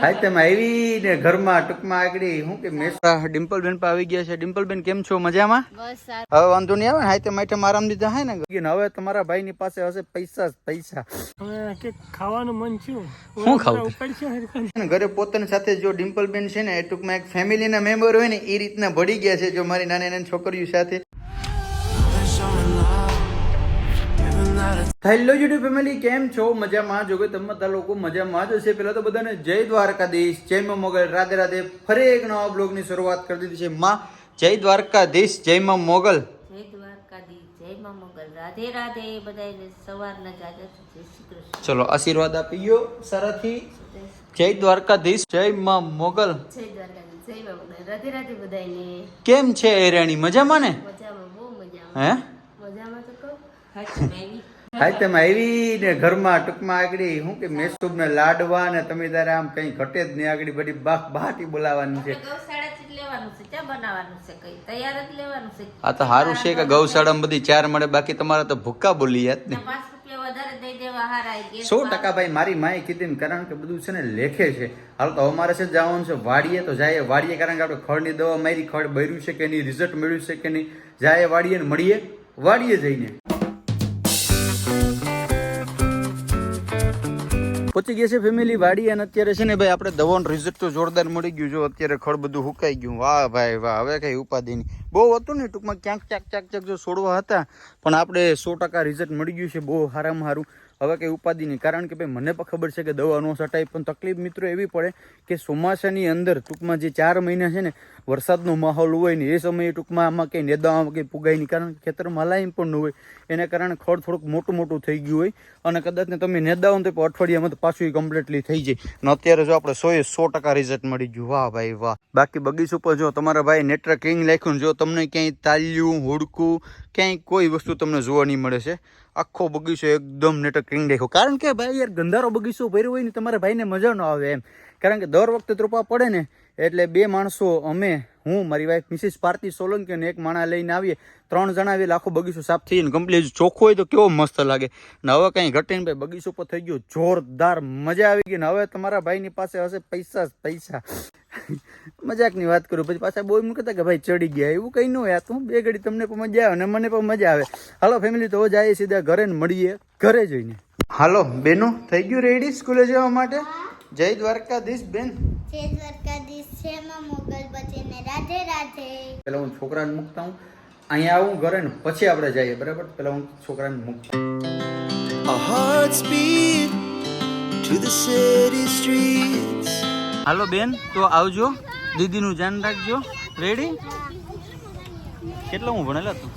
હાય તમે આવી ને ઘરમાં ટૂંકમાં આગળ. શું કે મેસા ડિમ્પલ બેન પર આવી ગયા છે. ડિમ્પલ બેન કેમ છો? મજામાં? બસ સારું. હવે વાંધો નહીં આવે ને? હાય તમે આઈટમ આરામ દીધા હે ને? કે હવે તમારા ભાઈ ની પાસે હશે પૈસા પૈસા. કે ખાવાનું મન થયું. હું ખાવું? ઉપડશે ઘરે પોતાની સાથે જો ડિમ્પલ બેન છે ને એ ટૂંકમાં એક ફેમિલીના મેમ્બર હોય ને એ રીતના ભળી ગયા છે જો મારી નાની નાની છોકરીઓ સાથે. હેલો યુટ્યુબ ફેમિલી કેમ છો? મજામાં? જો કે તમે બધા લોકો મજામાં જ હશે. પેલા તો બધાને જય દ્વારકાધીશ. જય મોગલ. રાધે રાધે ફરી એક નવા બ્લોગની શરૂઆત કરી દીધી છે માં જય દ્વારકાધીશ જય માં મોગલ. જય દ્વારકાધીશ જય મા મોગલ. રાધે રાધે બધાને સવારના જાજા જય શ્રી કૃષ્ણ. ચલો આશીર્વાદ આપી ગયો સારાથી. જય દ્વારકાધીશ જય માં મોગલ. જય દ્વારકાધીશ જય મા મોગલ. રાધે રાધે બધાને કેમ છે એ રાણી? મજામાં ને? મજામાં બહુ મજામાં. હે? મજામાં તો કહો. હાચી મેવી. હાય તમે આવી ને ઘરમાં ટૂંકમાં આગળ શું કે મેસુબ ને લાડવા ને તમે તારે આમ કઈ ઘટે જ નહીં આગળ બધી બાહ બહાટી બોલાવાની છે. ગૌશાળા જ લેવાનું છે ચા બનાવવાનું છે કઈ? તૈયાર જ લેવાનું છે. આ તો સારું છે કે ગૌશાળામાં બધી ચાર મળે બાકી તમારે તો ભૂક્કા બોલી યાદ ને સો ટકા ભાઈ મારી માએ કીધી ને કારણ કે બધું છે ને લેખે છે. હાલ તો અમારે છે જવાનું છે વાડીએ તો જાય વાડીએ કારણ કે આપણે ખડની દવા મારી ખડ બર્યું છે કે નહીં રિઝલ્ટ મળ્યું છે કે નહીં જાય વાડીએ ને મળીએ વાડીએ જઈને. પહોંચી ગયા છે ફેમિલી વાડી અને અત્યારે છે ને ભાઈ આપણે દવાનું રિઝલ્ટ તો જોરદાર મળી ગયું જો અત્યારે ખડ બધું હુકાઈ ગયું. વાહ ભાઈ વાહ, હવે કઈ ઉપાધિ નહીં. બહુ હતું ને ટૂંકમાં ક્યાંક ચાક ચાક ચાક જો છોડવા હતા, પણ આપણે સો ટકા રિઝલ્ટ મળી ગયું છે, બહુ સારામાં સારું હવે કંઈ ઉપાધિ નહીં. કારણ કે ભાઈ, મને પણ ખબર છે કે દવા ન છટાય, પણ તકલીફ મિત્રો એવી પડે કે ચોમાસાની અંદર ટૂંકમાં જે ચાર મહિના છે ને, વરસાદનો માહોલ હોય ને, એ સમયે ટૂંકમાં આમાં કંઈ નેદામાં કંઈ પુગાય નહીં. કારણ કે ખેતરમાં હલાઈમ પણ ન હોય. એના કારણે ખડ થોડુંક મોટું મોટું થઈ ગયું હોય. અને કદાચ ને તમે નેદાઓ તો અઠવાડિયામાં તો પાછું કમ્પ્લીટલી થઈ જાય. અને અત્યારે જો આપણે સો એ સો ટકા રિઝલ્ટ મળી ગયું. વાહ ભાઈ વાહ. બાકી બગીચો પર જો તમારા ભાઈ નેટવર્કિંગ લખ્યું જો તમને ક્યાંય તાલ્યું, હુડકું, ક્યાંય કોઈ વસ્તુ તમને જોવા નહીં મળે છે આખો બગીચો એકદમ નેટક કિંગ દેખો કારણ કે ભાઈ યાર ગંધારો બગીચો ભર્યો હોય ને, તમારા ભાઈને મજા ન આવે એમ. કારણ કે દર વખતે ત્રોપા પડે ને, એટલે બે માણસો અમે, હું, મારી વાઈફ મિસિસ પાર્થી સોલંકી અને એક માણા લઈને આવીએ. ત્રણ જણા આવીએ આખો બગીચો સાફ થઈને કમ્પ્લીટ ચોખ્ખો હોય તો કેવો મસ્ત લાગે. ને હવે કંઈ ઘટીને ભાઈ, બગીચો પર થઈ ગયો, જોરદાર મજા આવી ગઈ ને હવે તમારા ભાઈની પાસે હશે પૈસા પૈસા. મજાકની વાત કરું, પછી પાછા બહુ એમ કહેતા કે ભાઈ ચડી ગયા, એવું કંઈ ન હોય તું બે ઘડી તમને પણ મજા આવે ને મને પણ મજા આવે. હાલો ફેમિલી તો જાય સીધા ઘરે મળીએ, ઘરે જઈને. હાલો, બેનો, થઈ ગયું રેડી સ્કૂલે જવા માટે? જય દ્વારકાધીશ બેન. જય દ્વારકાધીશ છે માં મોગલ બચીને. રાધે રાધે. પેલા હું છોકરાને મૂકતા હું. અહીંયા આવું ઘરે ને પછી આપણે જઈએ બરાબર? પેલા હું છોકરાને મૂકતા Our hearts beat to the city streets. હાલો બેન તો આવજો. દીદીનું ધ્યાન રાખજો. રેડી કેટલો હું ભણેલા તું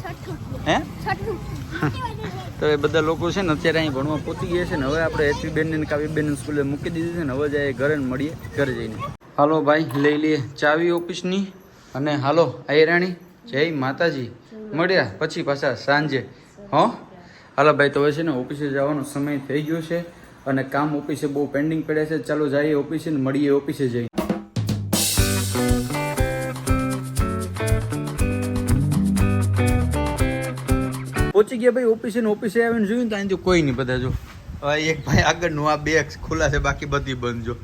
હે? તો એ બધા લોકો છે ને અત્યારે અહીં ભણવા પહોંચી ગયા છે ને હવે આપણે એચવી બેન ને કાવ્ય બેન સ્કૂલે મૂકી દીધી છે ને હવે જાય ઘરે મળીએ ઘરે જઈને. હાલો ભાઈ, લઈ લઈએ ચાવી ઓફિસની અને હાલો આયરાણી જય માતાજી. મળ્યા, પછી પાછા સાંજે. હો? હાલો ભાઈ, તો હવે છે ને ઓફિસે જવાનો સમય થઈ ગયો છે અને કામ ઓફિસે બહુ પેન્ડિંગ પડ્યા છે. ચાલો જઈએ ઓફિસે મળીએ ઓફિસે જઈ પહોંચી ગયા ભાઈ ઓફિસે ને ઓફિસે આવીને જોયું તો અહીંથી કોઈ નહીં બધા જો. હવે એક ભાઈ આગળનું આ બે ખુલ્લા છે, બાકી બધી બંધ જો.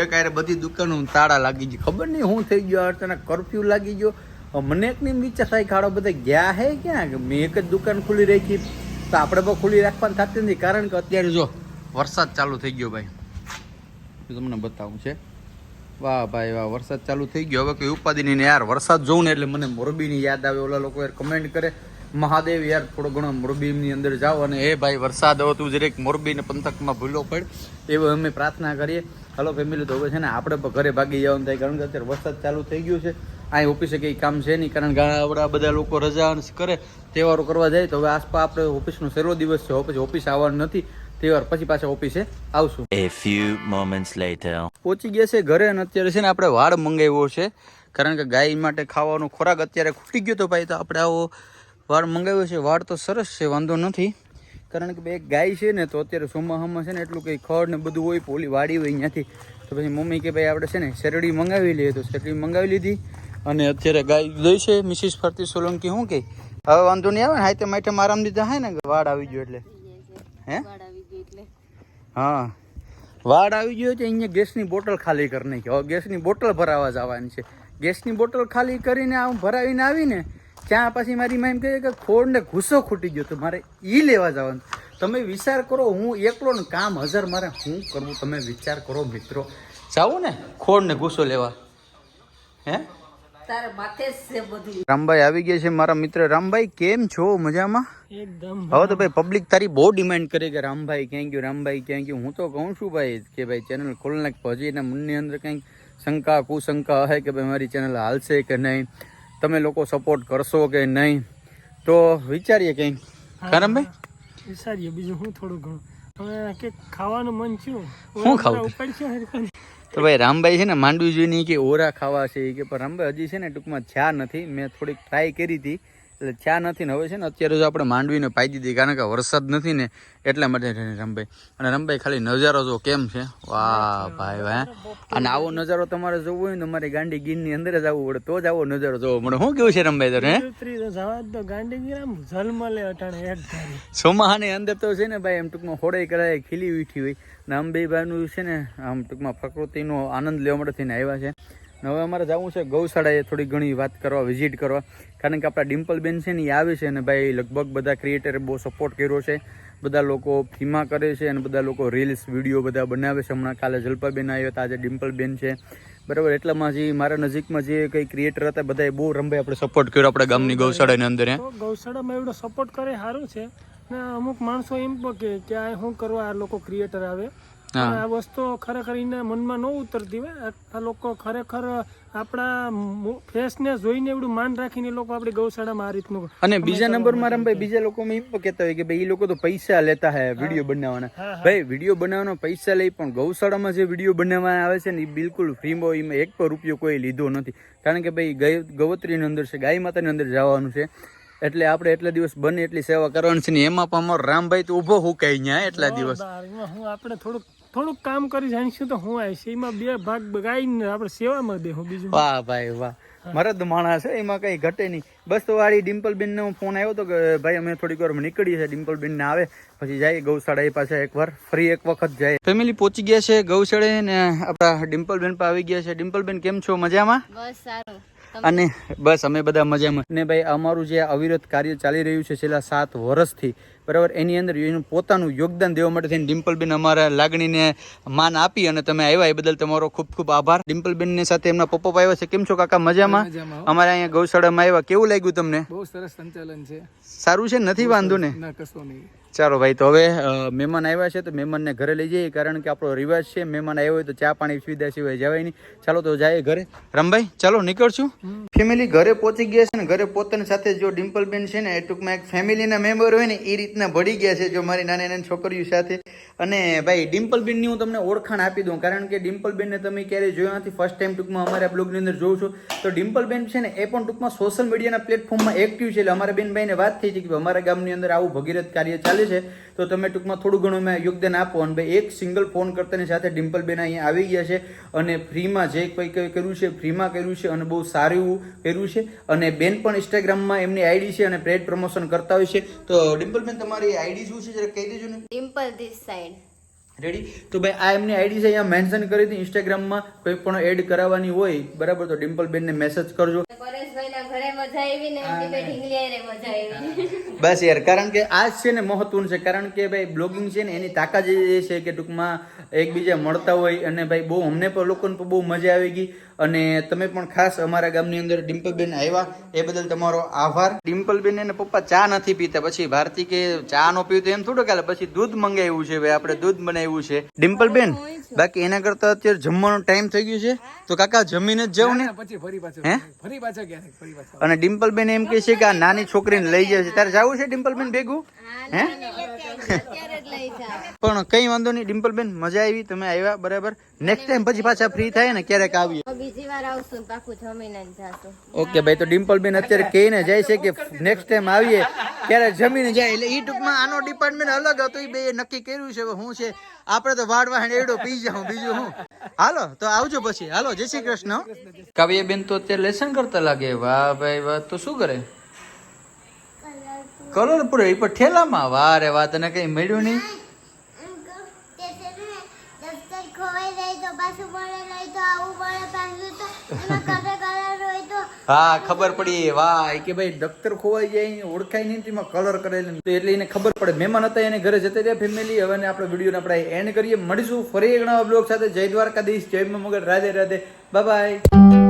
એક આરે બધી દુકાનો તાળા લાગી ગઈ. ખબર નહીં શું થઈ ગયો અચાનક કરફ્યુ લાગી ગયો. મને એક નહીં વિચાર થાય ખાડો બધા ગયા હે ક્યાં? કે મેં એક જ દુકાન ખુલ્લી રાખી. તો આપણે પણ ખુલ્લી રાખવાની થતી નથી, કારણ કે અત્યારે જો વરસાદ ચાલુ થઈ ગયો ભાઈ. તમને બતાવું છે. વાહ ભાઈ વાહ, વરસાદ ચાલુ થઈ ગયો. હવે કોઈ ઉપાદી નહીં ને યાર, વરસાદ જોઉં ને એટલે મને મોરબીની યાદ આવે, ઓલા લોકો યાર કમેન્ટ કરે. મહાદેવ યાર થોડો ઘણો મોરબીની અંદર જાઓ અને એ ભાઈ વરસાદ હવે તું જરેક મોરબીને પંથકમાં ભૂલો પડ. એવું અમે પ્રાર્થના કરીએ. હલો ફેમિલી તો હવે છે ને આપણે પણ ઘરે ભાગી જવાનું થાય કારણ કે અત્યારે વરસાદ ચાલુ થઈ ગયું છે. અહીં ઓફિસે કંઈ કામ છે નહીં કારણ ઘણા બધા લોકો રજા કરે તહેવારો કરવા જાય તો હવે આસપાસ આપણે ઓફિસનો છેલ્લો દિવસ છે ઓફિસ ઓફિસ આવવાનું નથી. તહેવાર પછી પાછા ઓફિસે આવશું. A few moments later. પહોંચી ગયા છે ઘરે અને અત્યારે છે ને આપણે વાળ મંગાવ્યો છે કારણ કે ગાય માટે ખાવાનો ખોરાક અત્યારે ખૂટી ગયો તો ભાઈ તો આપણે આવો વાળ મંગાવ્યો છે વાળ તો સરસ છે, વાંધો નથી. કારણ કે ભાઈ ગાય છે ને, તો અત્યારે ચોમાસામાં છે ને, એટલું કંઈ ખડ ને બધું હોય, પોલી વાડી હોય ત્યાંથી તો પછી મમ્મી કે ભાઈ આપણે છે ને, શેરડી મંગાવી લઈએ. તો શેરડી મંગાવી લીધી અને અત્યારે ગાય દઈ છે, મિસિસ ફરતી સોલંકી શું કે હવે વાંધો નહીં આવે ને, હાથે માથે આરામ દીધા હે ને વાળ આવી ગયો એટલે. હે? હા. વાડ આવી ગયો છે, અહીંયા ગેસની બોટલ ખાલી કરી નાખી. હવે ગેસની બોટલ ભરાવા જવાની છે. ગેસની બોટલ ખાલી કરીને આમ ભરાવીને આવીને ત્યાં પછી મારી માં એમ કહે કે ખોડને ગુસ્સો ખૂટી ગયો તો મારે એ લેવા જવાનું. તમે વિચાર કરો હું એકલો ને કામ હજાર મારે શું કરવું તમે વિચાર કરો મિત્રો. જાવું ને ખોડને ગુસ્સો લેવા. હે? તારે માથે જ છે બધું. રામભાઈ આવી ગયા છે મારા મિત્ર. રામભાઈ કેમ છો? મજામાં? હવે તો ભાઈ પબ્લિક તારી બહુ ડિમાન્ડ કરે કે રામભાઈ ક્યાં ગયું રામભાઈ ક્યાં ગયું? હું તો કહું છું ભાઈ કે ભાઈ ચેનલ ખોલ નાખ પછી એના મનની અંદર કંઈક શંકા કુશંકા હે કે ભાઈ મારી ચેનલ હાલશે કે નહીં? તમે લોકો સપોર્ટ કરશો કે નહીં? તો વિચારીએ કંઈક હા રામભાઈ વિચારીએ. બીજું હું થોડું ઘણું. હવે કે ખાવાનું મન થયું. શું ખાવું? તો ભાઈ રામભાઈ છે ને માંડવી જોઈને કે ઓરા ખાવા છે કે પણ રામભાઈ હજી છે ને ટૂંકમાં છા નથી. મેં થોડીક ટ્રાય કરી હતી. એટલે ચા નથી ને હવે છે ને અત્યારે જો આપણે માંડવીને પાઈ દીધી કારણ કે વરસાદ નથી ને એટલા માટે રમભાઈ. અને રમભાઈ ખાલી નજારો જો કેમ છે? વાહ ભાઈ વાહ અને આવો નજારો તમારે જોવો હોય ને તમારે ગાંડી ગીરની અંદર જ આવવું પડે તો જ આવો નજારો જોવો મળે. શું કેવું છે રમભાઈ તારે હે તો જવા જ ગાંડી આમ ઝલમલે અટાણે એક ધારી. અંદર તો છે ને ભાઈ એમ ટૂંકમાં હોડાઈ કરાય ખીલી ઉઠી હોય. ને અંબેભાઈનું છે ને આમ ટૂંકમાં પ્રકૃતિનો આનંદ લેવા માટે થઈને આવ્યા છે. ને હવે અમારે જવું છે ગૌશાળાએ થોડી ઘણી વાત કરવા વિઝિટ કરવા. કારણ કે આપણા ડિમ્પલબેન છે ને એ આવે છે અને ભાઈ લગભગ બધા ક્રિએટરે બહુ સપોર્ટ કર્યો છે. બધા લોકો ફીમા કરે છે અને બધા લોકો રીલ્સ વીડિયો બધા બનાવે છે. હમણાં કાલે જલ્પાબેન આવ્યો હતા આજે ડિમ્પલબેન છે. બરાબર, એટલામાં જે મારા નજીકમાં જે કંઈ ક્રિએટર હતા, બધાએ બહુ રંભાઈ આપણે સપોર્ટ કર્યો આપણા ગામની ગૌશાળાની અંદર ગૌશાળામાં એવડો સપોર્ટ કરે સારું છે. ને અમુક માણસો એમ કે આ શું કરવા આ લોકો ક્રિએટર આવે. આ વસ્તુ ખરેખર એના મનમાં ન ઉતરતી હોય. આ- લોકો ખરેખર આપણા ફેસને જોઈને એવડું માન રાખીને લોકો આપણી ગૌશાળામાં આ રીતનું અને બીજા નંબરમાં રમભાઈ બીજા લોકો એમ કહેતા હોય કે ભાઈ એ લોકો તો પૈસા લેતા હે વીડિયો બનાવવાના. ભાઈ વીડિયો બનાવવાનો પૈસા લઈ પણ ગૌશાળામાં જે વીડિયો બનાવવા આવે છે ને એ બિલકુલ ફ્રીમાં એમાં એક પણ રૂપિયો કોઈ લીધો નથી. કારણ કે ભાઈ ગાય ગવત્રીની અંદર છે ગાય માતાની અંદર જવાનું છે. એટલે આપણે એટલા દિવસ બને એટલી સેવા કરવાની છે ને એમાં પણ અમારો રામભાઈ તો ઊભો હુકાઈ ગયા એટલા દિવસ. હું આપણે થોડુંક થોડુંક કામ કરી જાણીશું તો હું આવીશ. એમાં બે ભાગ બગાડીને આપણે સેવામાં દેહું બીજું. વાહ ભાઈ વાહ. મરદ માણસ છે એમાં કઈ ઘટે નહીં. બસ તો વાળી ડિમ્પલબેન નો ફોન આવ્યો હતો કે ભાઈ અમે થોડીક વાર નીકળીએ છીએ ડિમ્પલબેન ને આવે પછી જાય ગૌશાળા એ પાછા એકવાર ફરી એક વખત જાય. ફેમિલી પહોંચી ગયા છે ગૌશાળે ને આપણા ડિમ્પલબેન પર આવી ગયા છે. ડિમ્પલબેન કેમ છો? મજામાં? બસ સારું. અને બસ અમે બધા મજામાં. ને ભાઈ અમારું જે અવિરત કાર્ય ચાલી રહ્યું છે છેલ્લા સાત વર્ષથી બરાબર એની અંદર એનું પોતાનું યોગદાન દેવા માટે થઈને ડિમ્પલબેન અમારા લાગણીને માન આપી અને તમે આવ્યા એ બદલ તમારો ખૂબ ખૂબ આભાર. ડિમ્પલબેનની સાથે એમના પપ્પા આવ્યા છે. કેમ છો કાકા? મજામાં? અમારે અહીંયા ગૌશાળામાં આવ્યા. કેવું લાગ્યું તમને? બહુ સરસ સંચાલન છે. સારું છે? નથી વાંધો ને? ના કશો નહીં. ચાલો ભાઈ, તો હવે મહેમાન આવ્યા છે, તો મહેમાનને ઘરે લઈ જઈએ, કારણ કે આપણો રિવાજ છે, મહેમાન આવ્યો હોય તો ચા પાણી સુવિધા સિવાય જવાય નહીં. ચાલો તો જાય ઘરે. રામભાઈ, ચાલો, નીકળશું. ફેમિલી ઘરે પહોંચી ગયા છે ને, ઘરે પોતાની સાથે જો ડિમ્પલબેન છે ને, એ ટૂંકમાં એક ફેમિલીના મેમ્બર હોય ને, એ રીતના ભળી ગયા છે, જો મારી નાની નાની છોકરીઓ સાથે. અને ભાઈ, ડિમ્પલબેનની હું તમને ઓળખાણ આપી દઉં, કારણ કે ડિમ્પલબેનને તમે ક્યારેય જોયા નથી ફર્સ્ટ ટાઈમ ટૂંકમાં અમારા બ્લોગની અંદર જોઉં છું. તો ડિમ્પલબેન છે ને, એ પણ ટૂંકમાં સોશિયલ મીડિયાના પ્લેટફોર્મમાં એક્ટિવ છે, એટલે અમારા બેનભાઈને વાત થઈ છે કે અમારા ગામની અંદર આવું ભગીરથ કાર્ય ચાલે છે તો તમે ટૂંકમાં થોડું ઘણું મેં યોગદાન આપો. અને ભાઈ એક સિંગલ ફોન કરતાની સાથે ડિમ્પલબેન અહીંયા આવી ગયા છે અને ફ્રીમાં જે કંઈ કંઈ કર્યું છે ફ્રીમાં કર્યું છે અને બહુ સારું કર્યું છે. અને બેન પણ ઇન્સ્ટાગ્રામમાં એમની આઈડી છે અને પેડ પ્રમોશન કરતા હોય છે. તો ડિમ્પલબેન તમારી આઈડી શું છે? જરા કહી દેજો ને. ડિમ્પલ ધીસ સાઈડ રેડી તો ભાઈ આ એમની આઈડી છે અહીંયા મેન્શન કરી હતી ઇન્સ્ટાગ્રામમાં કોઈ પણ એડ કરાવવાની હોય બરાબર તો ડિમ્પલ બેનને મેસેજ કરજો. બસ યાર કારણ કે આ છે ને મહત્વનું છે કારણ કે ભાઈ બ્લોગિંગ છે ને એની તાકાત એ છે કે ટૂંકમાં એકબીજા મળતા હોય અને ભાઈ બહુ અમને પણ લોકોને પણ બહુ મજા આવી ગઈ. અને તમે પણ ખાસ અમારા ગામની અંદર ડિમ્પલબેન આવ્યા એ બદલ તમારો આભાર. ડિમ્પલબેન એને પપ્પા ચા નથી પીતા પછી ભારતી કે ચા નો પીવું તો એમ થોડું કાલે પછી દૂધ મંગાવ્યું છે ભાઈ આપણે દૂધ બનાવ્યું છે. ડિમ્પલબેન બાકી એના કરતા અત્યારે જમવાનો ટાઈમ થઈ ગયો છે. તો કાકા જમીને જ જાવ ને. પછી ફરી પાછો. હે? ફરી પાછા ક્યારેક ફરી પાછા. અને ડિમ્પલબેન એમ કહે છે કે આ નાની છોકરીને લઈ જાય છે તારે જવું છે ડિમ્પલબેન ભેગું? પણ કઈ વાંધો નહીં ડિમ્પલબેન મજા આવી તમે આવ્યા બરાબર. નેક્સ્ટ ટાઈમ પછી પાછા ફ્રી થાય ને ક્યારેક આવીએ. બીજી વાર આવશું પાકું જમીને જાશું. ઓકે ભાઈ તો ડિમ્પલબેન અત્યારે કહીને જાય છે કે નેક્સ્ટ ટાઈમ આવીએ ત્યારે જમીને જાય. એટલે એ ટૂંકમાં આનો ડિપાર્ટમેન્ટ અલગ હતો એ બે નક્કી કર્યું છે હું છે આપણે તો વાડ વાહણ એડો પી જાઉં બીજું હું. હાલો તો આવજો પછી. હાલો જય શ્રી કૃષ્ણ. કાવ્યબેન તો અત્યારે લેસન કરતા લાગે. વાહ ભાઈ વાહ. તો શું કરે? કલર પૂરો, એ પણ ઠેલામાં. વારે વાત અને કઈ મળ્યું નહીં? હા, ખબર પડી. વાહ કે ભાઈ, દફતર ખોવાઈ જાય ઓળખાય નહીં એમાં કલર કરેલી એટલે એને ખબર પડે. મહેમાન હતા, એને ઘરે જતા રહ્યા ફેમિલી હવે આપણે વિડીયોને આપણે એન્ડ કરીએ. મળીશું ફરી એક નવા બ્લોગ સાથે. જય દ્વારકાધીશ, જય મગર. રાધે રાધે. બાય